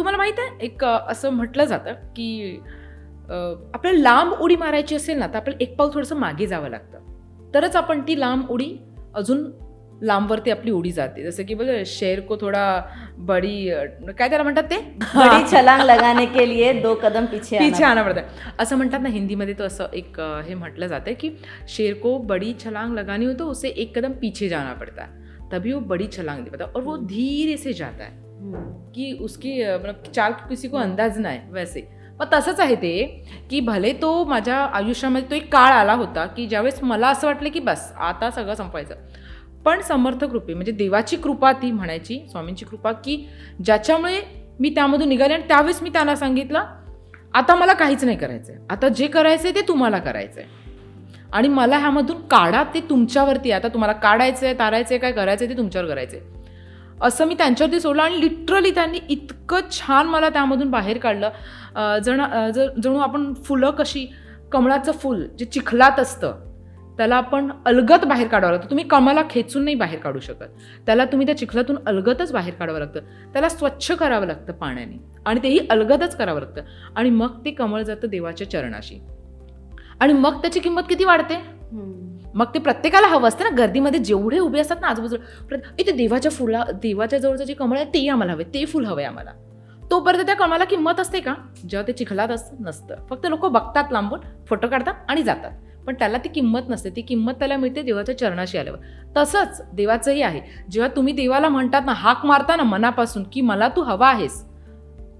तुम्हाला माहीत आहे एक असं म्हटलं जातं की आपल्याला लांब उडी मारायची असेल ना तर आपल्याला एक पाऊल थोडंसं मागे जावं लागतं. तरच आपण ती लांब उडी अजून लांबवरती आपली उडी जाते. जसं की बघ शेर को थोडा बडी काय त्याला म्हणतात ते? बड़ी छलांग लगाने के लिए दो कदम पीछे आना. पीछे आना पडतं असं म्हणतात ना हिंदीमध्ये तो असं एक हे म्हटलं जातं की शेर को बड़ी छलांग लगानी हो तो उसे एक कदम पीछे जाना पड़ता. है तभी वो बड़ी छलांग दे पाता है और वो धीरे से जाता है. की उसकी मतलब चाल किसी को अंदाज नाही वैसे. मग तसंच आहे ते की भले तो माझ्या आयुष्यामध्ये तो एक काळ आला होता की ज्यावेळेस मला असं वाटलं की बस आता सगळं संपवायचं. पण समर्थ कृपे म्हणजे देवाची कृपा ती म्हणायची स्वामींची कृपा की ज्याच्यामुळे मी त्यामधून निघाले आणि त्यावेळेस मी त्यांना सांगितलं आता मला काहीच नाही करायचं आहे आता जे करायचं आहे ते तुम्हाला करायचं आहे आणि मला ह्यामधून काढा ते तुमच्यावरती आहे. आता तुम्हाला काढायचं आहे तारायचं आहे काय करायचं आहे ते तुमच्यावर करायचं आहे असं मी त्यांच्यावरती सोडलं आणि लिटरली त्यांनी इतकं छान मला त्यामधून बाहेर काढलं. जण जर ज- जणू आपण फुलं कशी कमळाचं फुल जे चिखलात असतं त्याला आपण अलगत बाहेर काढावं लागतं. तुम्ही कमळाला खेचून नाही बाहेर काढू शकत. त्याला तुम्ही त्या चिखलातून अलगतच बाहेर काढावं लागतं. त्याला स्वच्छ करावं लागतं पाण्याने आणि तेही अलगतच करावं लागतं. आणि मग ते कमळ जातं देवाच्या चरणाशी. आणि मग त्याची किंमत किती वाढते? मग ते प्रत्येकाला हवं असतं ना गर्दीमध्ये जेवढे उभे असतात ना आजूबाजूला इथे देवाच्या फुला देवाच्या जवळचं जे कमळ आहे ते आम्हाला हवे ते फुल हवे आम्हाला. तोपर्यंत त्या कमळाला किंमत असते का? जेव्हा ते चिखलात असतं नसतं. फक्त लोक बघतात लांबून फोटो काढतात आणि जातात. पण त्याला ती किंमत नसते ती किंमत त्याला मिळते देवाच्या चरणाशी आल्यावर. तसंच देवाचंही आहे. जेव्हा तुम्ही देवाला म्हणतात ना हाक मारता ना मनापासून की मला तू हवा आहेस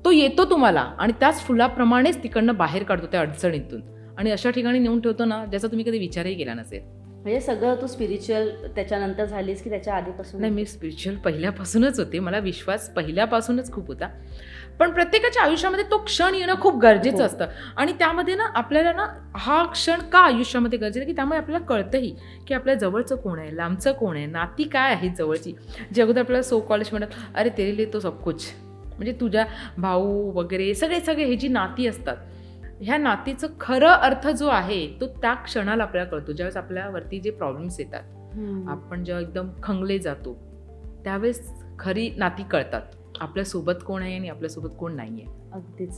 तो येतो तुम्हाला आणि त्याच फुलाप्रमाणेच तिकडनं बाहेर काढतो त्या अडचणीतून. आणि अशा ठिकाणी नेऊन ठेवतो ना ज्याचा तुम्ही कधी विचारही केला नसेल. म्हणजे सगळं तू स्पिरिच्युअल त्याच्यानंतर झालीस की त्याच्या आधीपासून? नाही मी स्पिरिच्युअल पहिल्यापासूनच होते. मला विश्वास पहिल्यापासूनच खूप होता. पण प्रत्येकाच्या आयुष्यामध्ये तो क्षण येणं खूप गरजेचं हो. असतं. आणि त्यामध्ये ना आपल्याला ना हा क्षण का आयुष्यामध्ये गरजेचं आहे? की त्यामुळे आपल्याला कळतंही की आपल्या जवळचं कोण आहे? लांबचं कोण आहे? नाती काय आहेत जवळची? जे अगोदर आपल्याला सो कॉलेज म्हणत अरे तेरे लिए तो सब कुछ. म्हणजे तुझ्या भाऊ वगैरे सगळे सगळे हे जी नाती असतात ह्या नातीचं खरं अर्थ जो आहे तो त्या क्षणाला आपल्याला कळतो. ज्यावेळेस आपल्यावरती जे प्रॉब्लेम्स येतात. आपण जेव्हा एकदम खंगले जातो त्यावेळेस खरी नाती कळतात. आपल्यासोबत कोण आहे आणि आपल्यासोबत कोण नाही आहे अगदीच.